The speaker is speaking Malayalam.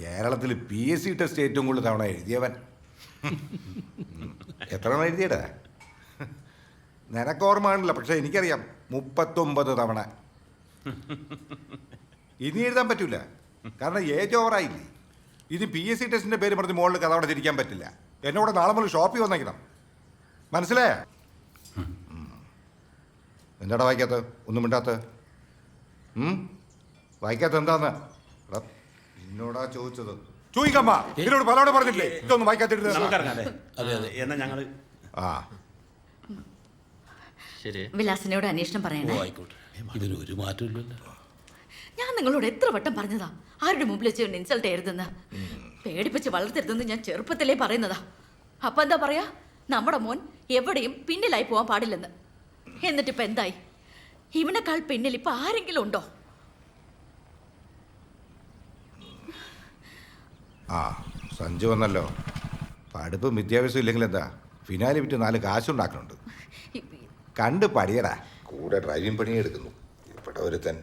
കേരളത്തിൽ പി എസ് സി ടെസ്റ്റ് ഏറ്റവും കൂടുതൽ തവണ എഴുതിയവൻ. എത്ര തവണ എഴുതിയടാ? നിനക്ക് ഓർമ്മ കാണില്ല പക്ഷെ എനിക്കറിയാം മുപ്പത്തൊമ്പത് തവണ. ഇനി എഴുതാൻ പറ്റൂല. കാരണം ഏജ് ഓവറായില്ലേ ഇനി പി എസ് സി ടെസ്റ്റിന്റെ പേര് പറഞ്ഞ് മുകളിൽ കഥ അവിടെ തിരിക്കാൻ പറ്റില്ല. എന്നോട് നാളെ മുതൽ ഷോപ്പിൽ വന്നേക്കണം. മനസ്സിലായ? എന്താടാ വായിക്കാത്ത ഒന്നും മിണ്ടാത്ത വായിക്കാത്ത എന്താന്ന്? എടാ, എന്നോടാ ചോദിച്ചത്? ചോദിക്കമ്മ. ഇതിനോട് പലവണ പറഞ്ഞില്ലേ ഇതൊന്നും വായിക്കാത്തിട്ട് എന്നാ ഞങ്ങൾ ആ. ശരി. വിലാസിനോട് അന്വേഷണം പറയണേ. ആയിക്കോട്ടെ. ഇതിന് ഒരു മാറ്റമില്ലല്ലോ ഞാൻ നിങ്ങളോട് എത്ര വട്ടം പറഞ്ഞതാ? ആരുടെ മുമ്പിൽ വെച്ച് ഇൻസൾട്ട് ചെയ്യരുതെന്ന്? പേടിപ്പിച്ച് വളർത്തരുതെന്ന് ഞാൻ ചെറുപ്പത്തിലേ പറയുന്നതാ. അപ്പൊ എന്താ പറയാ? നമ്മുടെ മോൻ എവിടെയും പിന്നിലായി പോവാൻ പാടില്ലെന്ന്. എന്നിട്ടിപ്പോ ഇപ്പൊ എന്തായി? ഇവനേക്കാൾ പിന്നിൽ ഇപ്പൊ ആരെങ്കിലും ഉണ്ടോ? ആ സഞ്ജു വന്നല്ലോ. പഠിപ്പും വിദ്യാഭ്യാസം ഇല്ലെങ്കിൽ എന്താ? ഫിനാലി വിറ്റ് നാല് കാശുണ്ടാക്കുന്നുണ്ട് കണ്ട് പടിയടാ കൂടെ ഡ്രൈവിംഗ് പണി എടുക്കുന്നു ഇവിടെ ഒരുത്തൻ